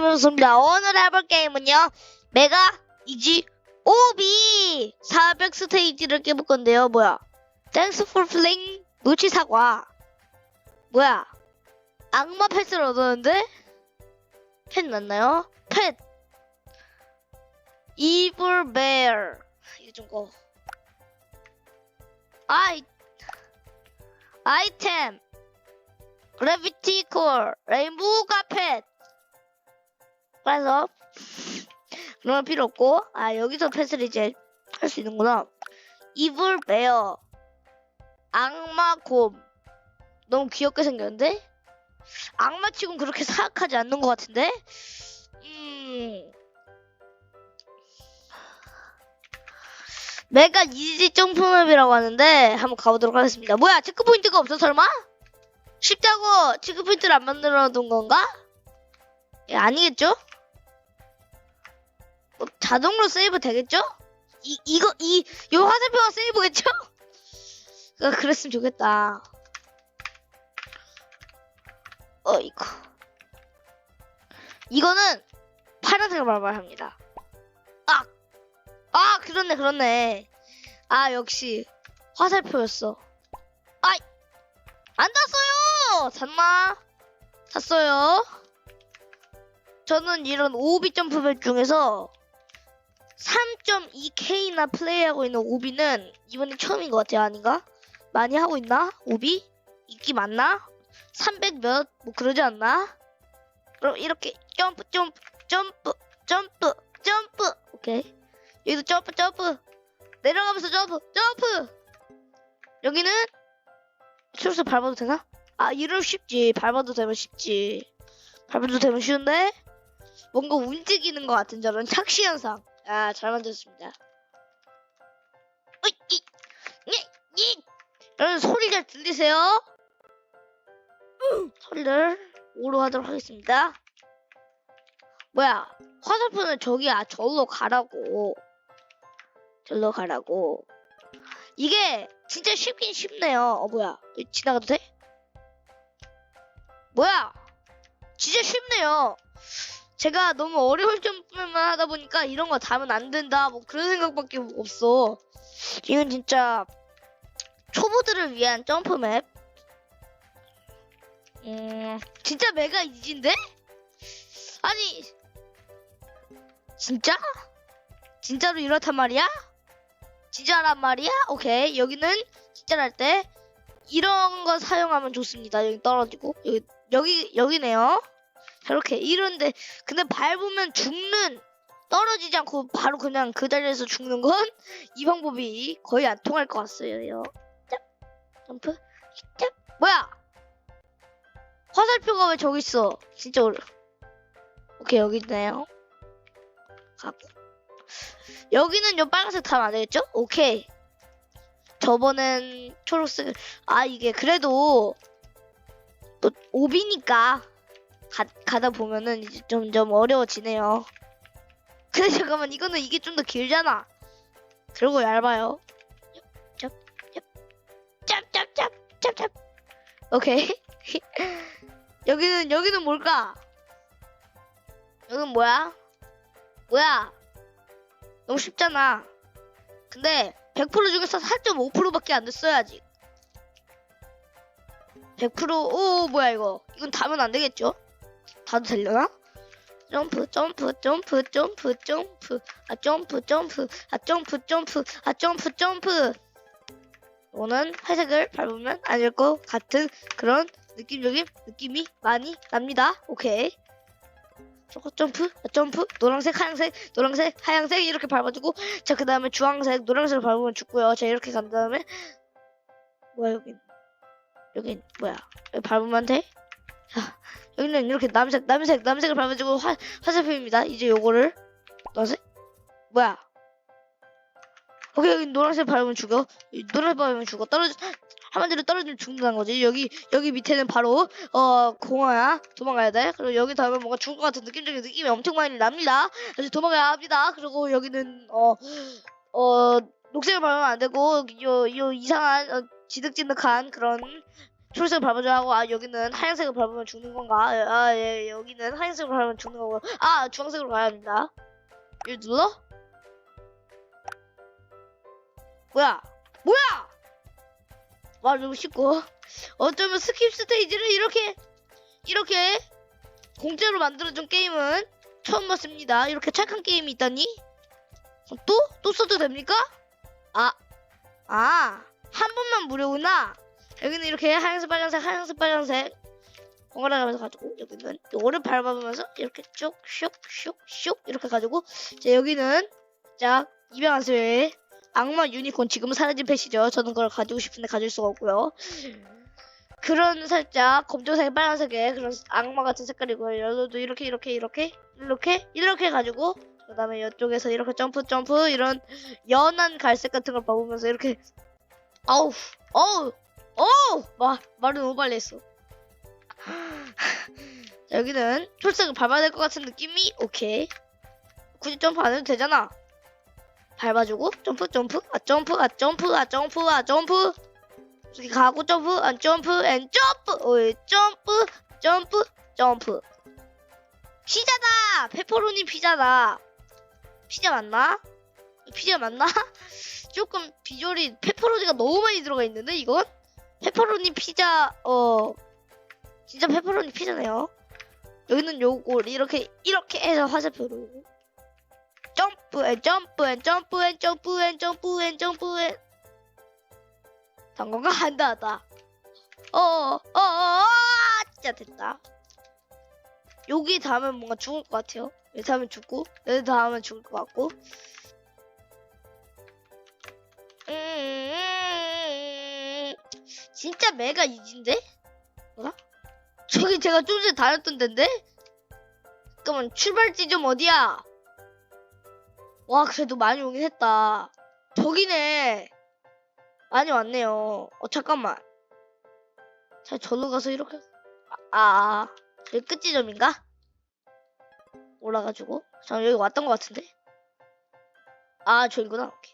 방송입니다. 오늘 해볼 게임은요. 메가 이지 오비 400 스테이지를 깨볼 건데요. 뭐야? 댄스 폴 플레잉 노치 사과. 뭐야? 악마 펫을 얻었는데? 펫 맞나요? 펫. 이블 베어. 이거 좀 꺼. 아이 아이템 그래비티 콜 레인보우 카펫 그런 건 필요 없고. 아 여기서 펫을 이제 할 수 있는구나. 이블 베어. 악마 곰 너무 귀엽게 생겼는데? 악마치곤 그렇게 사악하지 않는 것 같은데? 음. 메가 이지 점프맵이라고 하는데 한번 가보도록 하겠습니다. 뭐야 체크포인트가 없어 설마? 쉽다고 체크포인트를 안 만들어 둔 건가? 예, 아니겠죠? 뭐, 자동으로 세이브 되겠죠? 이, 이거, 이, 요 화살표가 세이브겠죠? 어, 그랬으면 좋겠다. 어, 이거. 이거는 파란색을 밟아야 합니다. 아! 아, 그렇네, 그렇네. 아, 역시. 화살표였어. 아이! 안 탔어요! 잤나? 탔어요. 저는 이런 오비 점프맵 중에서 3.2K나 플레이하고 있는 오비는 이번이 처음인 것 같아요, 아닌가? 많이 하고 있나? 오비? 인기 많나? 300 몇? 뭐 그러지 않나? 그럼 이렇게 점프, 점프, 점프, 점프, 점프. 오케이. 여기도 점프, 점프. 내려가면서 점프, 점프. 여기는 슬슬 밟아도 되나? 아, 이러면 쉽지. 밟아도 되면 쉽지. 밟아도 되면 쉬운데? 뭔가 움직이는 것 같은 저런 착시 현상. 아, 잘 만들었습니다. 으이, 이, 이, 이. 여러분 소리 잘 들리세요? 음, 소리를 오로 하도록 하겠습니다. 뭐야? 화살표는 저기 아 절로 가라고. 절로 가라고. 이게 진짜 쉽긴 쉽네요. 어 뭐야? 지나가도 돼? 뭐야? 진짜 쉽네요. 제가 너무 어려운 점프만 하다 보니까 이런 거 다면 안 된다. 뭐 그런 생각밖에 없어. 이건 진짜 초보들을 위한 점프 맵. 음, 진짜 메가 이지인데? 아니, 진짜? 진짜로 이렇단 말이야? 진짜란 말이야? 오케이. 여기는 진짜랄 때 이런 거 사용하면 좋습니다. 여기 떨어지고 여기 여기 여기네요. 저렇게 이런데 근데 밟으면 죽는 떨어지지 않고 바로 그냥 그 자리에서 죽는 건 이 방법이 거의 안 통할 것 같아요. 짭 점프 짭 뭐야? 화살표가 왜 저기 있어? 진짜 어려. 오케이 여기 있네요. 가고 여기는 요 빨간색 타면 안 되겠죠? 오케이. 저번엔 초록색 아 이게 그래도 또 오비니까 가, 가다 보면은 이제 점점 어려워지네요. 근데 잠깐만 이거는 이게 좀 더 길잖아. 그리고 얇아요. 짭짭짭짭짭짭. 오케이. 여기는 여기는 뭘까? 여기는 뭐야? 뭐야? 너무 쉽잖아. 근데 100% 중에서 4.5%밖에 안 됐어요 아직. 100%오 뭐야 이거? 이건 다면 안 되겠죠? 다도 되려나? 점프 점프 점프 점프 점프 아 점프 점프 아 점프 점프 아 점프 점프 이거는 회색을 밟으면 안될것 같은 그런 느낌적인 느낌이 많이 납니다. 오케이. 저거 점프 아, 점프 노란색 하얀색 노란색 하얀색 이렇게 밟아주고 자 그 다음에 주황색 노란색을 밟으면 죽고요. 자 이렇게 간 다음에 뭐야 여긴 여긴 뭐야 여기 밟으면 돼? 자 여기는 이렇게 남색 남색 남색을 밟아주고 화 화살표입니다. 이제 요거를 노란색 뭐야? 오케이 여기 노란색 밟으면 죽어. 이 노란색 밟으면 죽어. 떨어져 한마디로 떨어지면 죽는다는 거지. 여기 여기 밑에는 바로 어 공화야. 도망가야 돼. 그리고 여기 닿으면 뭔가 죽을 것 같은 느낌적인 느낌이 엄청 많이 납니다. 그래서 도망가야 합니다. 그리고 여기는 어 어 녹색을 밟으면 안 되고 요 요 이상한 어, 지득지득한 그런 초록색을 밟아줘야 하고 아 여기는 하얀색을 밟으면 죽는 건가? 아 예, 여기는 하얀색을 밟으면 죽는 거고 아 주황색으로 가야 합니다. 이거 눌러? 뭐야? 뭐야? 와 너무 쉽고 어쩌면 스킵 스테이지를 이렇게 이렇게 공짜로 만들어준 게임은 처음 봤습니다. 이렇게 착한 게임이 있다니? 어, 또? 또 써도 됩니까? 아, 아, 한 번만 무료구나. 여기는 이렇게 하얀색, 빨간색, 하얀색, 빨간색 번갈아 가면서 가지고 여기는 요거를 밟아보면서 이렇게 쭉, 슉, 슉, 슉 이렇게 가지고 자 여기는 자 이병한수의 악마 유니콘 지금은 사라진 펫이죠. 저는 그걸 가지고 싶은데 가질 수가 없고요. 그런 살짝 검정색, 빨간색의 그런 악마 같은 색깔이고요. 여기도 이렇게 이렇게 이렇게 이렇게 이렇게 가지고 그다음에 이쪽에서 이렇게 점프 점프 이런 연한 갈색 같은 걸 밟으면서 이렇게 아우 어우 어우 마 말을 너무 빨리 했어. 자, 여기는 초록색을 밟아야 될 것 같은 느낌이 오케이. 굳이 점프 안 해도 되잖아. 밟아주고 점프 점프. 아 점프 아 점프 아 점프 아 점프. 저기 가고 점프 안 점프 앤 점프. 어이 점프 점프 점프. 피자다! 페퍼로니 피자다. 피자 맞나? 피자 맞나? 조금 비주얼이 페퍼로니가 너무 많이 들어가 있는데 이건 페퍼로니 피자 어 진짜 페퍼로니 피자네요. 여기는 요거 이렇게 이렇게 해서 화살표로. 점프 앤 점프 앤 점프 앤 점프 앤 점프 앤 점프 앤. 당근가 한다 하다. 어어어어 진짜 됐다. 여기 닿으면 뭔가 죽을 것 같아요. 여기 닿으면 죽고 여기 닿으면 죽을 것 같고. 음 진짜 메가 이진데? 뭐야 저기 제가 좀 전에 다녔던 데인데? 잠깐만 출발 지점 어디야? 와 그래도 많이 오긴 했다. 저기네. 많이 왔네요. 어 잠깐만. 자 절로 가서 이렇게. 아, 아 여기 끝 지점인가? 올라가지고. 자 여기 왔던 것 같은데? 아 저기구나. 오케이.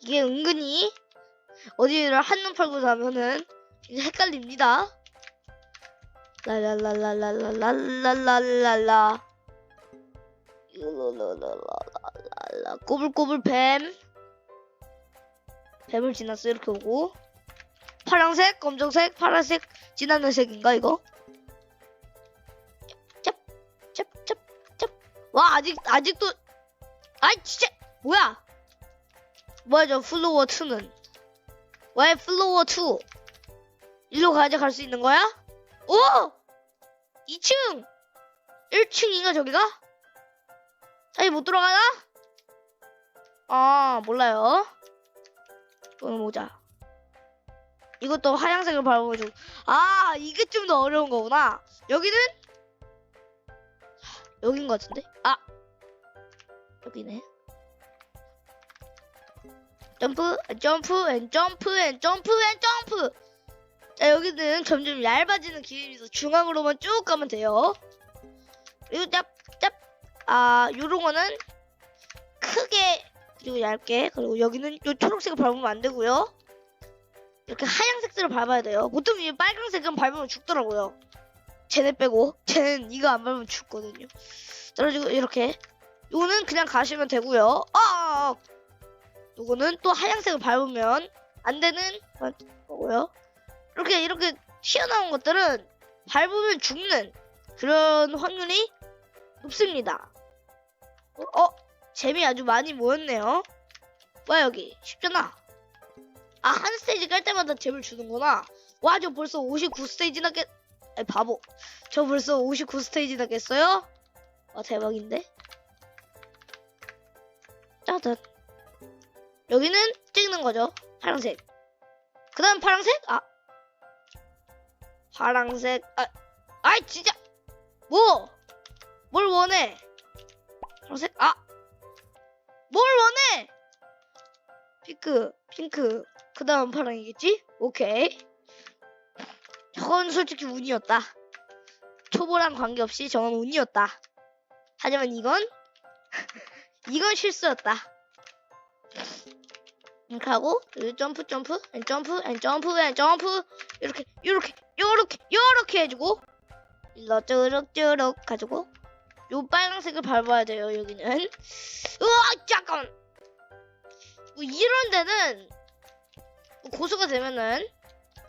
이게 은근히 어디를 한눈 팔고 나면은 이제 헷갈립니다. 랄랄랄랄랄랄랄랄랄라. 랄랄랄랄랄라. 꼬불꼬불 뱀. 뱀을 지났어. 이렇게 오고. 파란색 검정색 파란색. 진한 색인가 이거? 짭짭짭짭와 아직 아직도. 아이 진짜. 뭐야? 뭐야 저 플로어 2는 왜 플로어 2 일로 가야지 갈수 있는 거야? 오! 2층! 1층인가 저기가? 사실 못 들어가나? 아 몰라요 오늘 모자 이것도 하얀색을 밟아가지고 아 이게 좀 더 어려운 거구나 여기는 여긴 것 같은데 아 여기네 점프 앤 점프 앤 점프 앤 점프 앤 점프 자 여기는 점점 얇아지는 길이라서 중앙으로만 쭉 가면 돼요. 그리고 짭짭아 요런 거는 크게 그리고 얇게. 그리고 여기는 요 초록색을 밟으면 안 되고요. 이렇게 하얀색들을 밟아야 돼요. 보통 이 빨간색은 밟으면 죽더라고요. 쟤네 빼고. 쟤는 이거 안 밟으면 죽거든요. 떨어지고 이렇게. 요거는 그냥 가시면 되고요. 아 요거는 또 하얀색을 밟으면 안 되는 거고요 이렇게 이렇게 튀어나온 것들은 밟으면 죽는 그런 확률이 높습니다. 어, 어? 재미 아주 많이 모였네요. 뭐야 여기? 쉽잖아. 아 한 스테이지 깔 때마다 잼을 주는구나. 와 저 벌써 59 스테이지나 깼 아이 바보. 저 벌써 59 스테이지나 깼어요? 와 대박인데? 짜잔 여기는 찍는 거죠. 파란색. 그 다음 파란색? 아. 파란색. 아 아이 진짜. 뭐? 뭘 원해? 파란색? 아. 뭘 원해? 핑크 핑크. 그 다음 파랑이겠지? 오케이. 저건 솔직히 운이었다. 초보랑 관계없이 저건 운이었다. 하지만 이건 이건 실수였다 이렇게 하고 여기 점프 점프 앤 점프 앤 점프 앤 점프. 이렇게 이렇게 요렇게 요렇게 해주고 일로 쭈룩쭈룩 가지고 요 빨간색을 밟아야 돼요 여기는. 우와 잠깐 뭐 이런 데는 고수가 되면은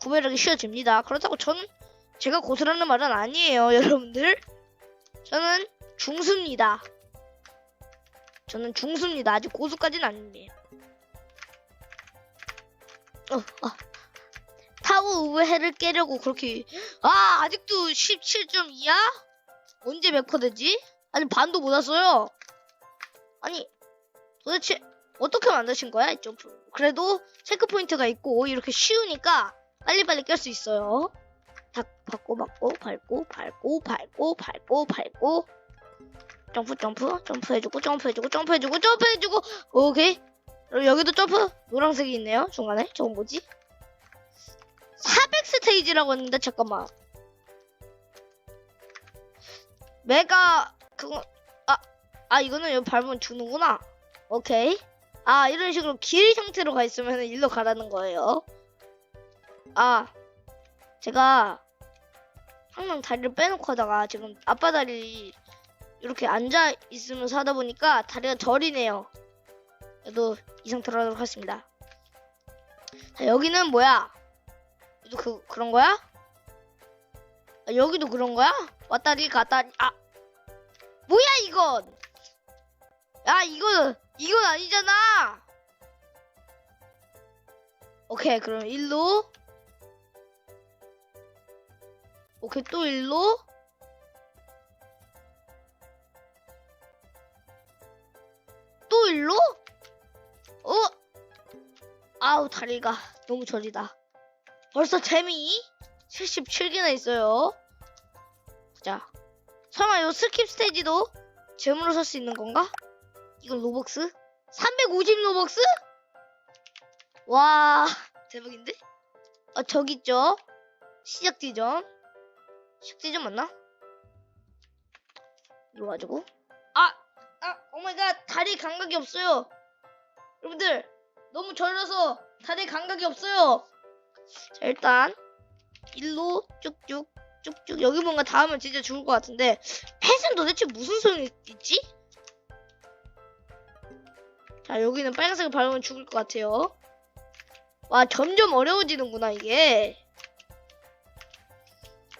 구매하기 쉬워집니다. 그렇다고 저는 제가 고수라는 말은 아니에요 여러분들. 저는 중수입니다. 저는 중수입니다. 아직 고수까지는 아닙니다 어, 어. 타워 우회를 깨려고 그렇게 아 아직도 17.2야? 언제 100% 되지? 아니 반도 못 왔어요. 아니 도대체 어떻게 만드신 거야 이 점프 그래도 체크 포인트가 있고 이렇게 쉬우니까 빨리빨리 깰 수 있어요. 다 밟고 밟고 밟고 밟고 밟고 밟고 밟고. 점프 점프 점프해주고 점프해주고 점프해주고 점프해주고. 오케이 여기도 점프? 노란색이 있네요 중간에. 저건 뭐지? 400 스테이지라고 했는데 잠깐만. 메가 그거 아, 아 이거는 여기 밟으면 주는구나. 오케이. 아 이런 식으로 길 형태로 가 있으면 일로 가라는 거예요. 아 제가 항상 다리를 빼놓고 하다가 지금 아빠 다리 이렇게 앉아 있으면서 하다 보니까 다리가 저리네요 그래도 이 상태로 하도록 하겠습니다. 자 여기는 뭐야? 여기도 그, 그런 거야? 아, 여기도 그런 거야? 왔다리 갔다리 아! 뭐야 이건? 야 이거 이건 아니잖아! 오케이 그럼 일로. 오케이 또 일로 아우 다리가 너무 저리다 벌써 재미 77개나 있어요 자 설마 요 스킵 스테이지도 잼으로 살 수 있는 건가? 이건 로벅스? 350 로벅스? 와 대박인데? 아 저기 있죠 시작 지점 시작 지점 맞나? 이거 가지고 아! 아! 오마이갓 다리 감각이 없어요 여러분들 너무 절려서 다리 감각이 없어요. 자 일단 일로 쭉쭉 쭉쭉. 여기 뭔가 닿으면 진짜 죽을 것 같은데 펫은 도대체 무슨 소용이 있지? 자 여기는 빨간색을 밟으면 죽을 것 같아요. 와 점점 어려워지는구나 이게.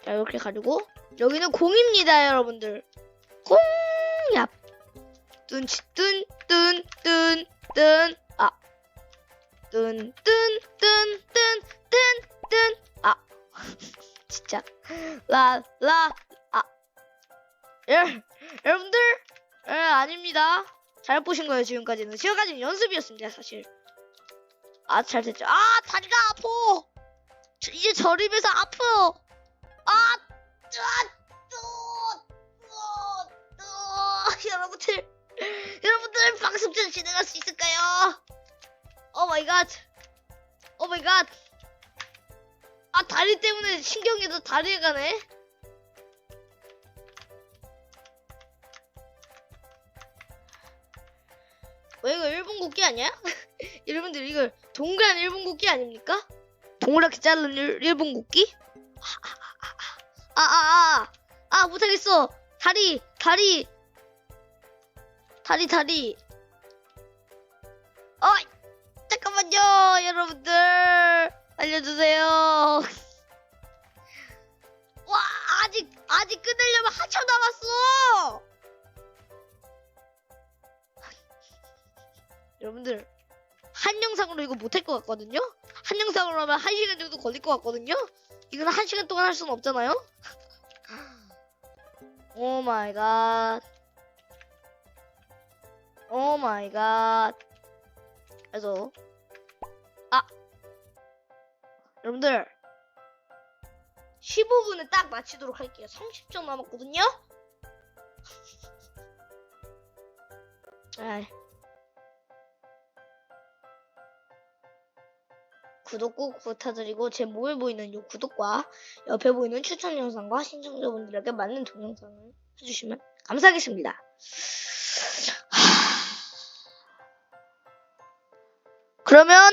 자 이렇게 가지고 여기는 공입니다 여러분들. 공얍. 뚠치 뚠뚠뚠뚠 아 뚠 뚠 뚠 뚠 뚠 뚠 아 진짜. 라 라 아. 여, 여러분들? 에, 아닙니다. 잘 보신 거예요 지금까지는. 지금까지는 연습이었습니다 사실. 아 잘 됐죠. 아 다리가 아파! 저- 이제 저림에서 아파요 아 으아, 으아, 으아, 으아. 여러분들 여러분들 방송 좀 진행할 수 있을까요 오 마이 갓 오 마이 갓 아 다리 때문에 신경이 더 다리에 가네 왜 이거 일본 국기 아니야? 여러분들 이거 동그란 일본 국기 아닙니까? 동그랗게 자른 일, 일본 국기? 아아아아 아, 아, 아, 못하겠어 다리 다리 다리 다리 어 잠깐만요 여러분들. 알려주세요. 와 아직 아직 끝내려면 한참 남았어. 여러분들 한 영상으로 이거 못할 것 같거든요? 한 영상으로 하면 한 시간 정도 걸릴 것 같거든요? 이건 한 시간 동안 할 수는 없잖아요? 오 마이 갓. 오 마이 갓. 그래서 아 여러분들 15분에 딱 마치도록 할게요. 30초 남았거든요. 아이. 구독 꼭 부탁드리고 제 몸에 보이는 이 구독과 옆에 보이는 추천 영상과 신청자분들에게 맞는 동영상을 해주시면 감사하겠습니다. 그러면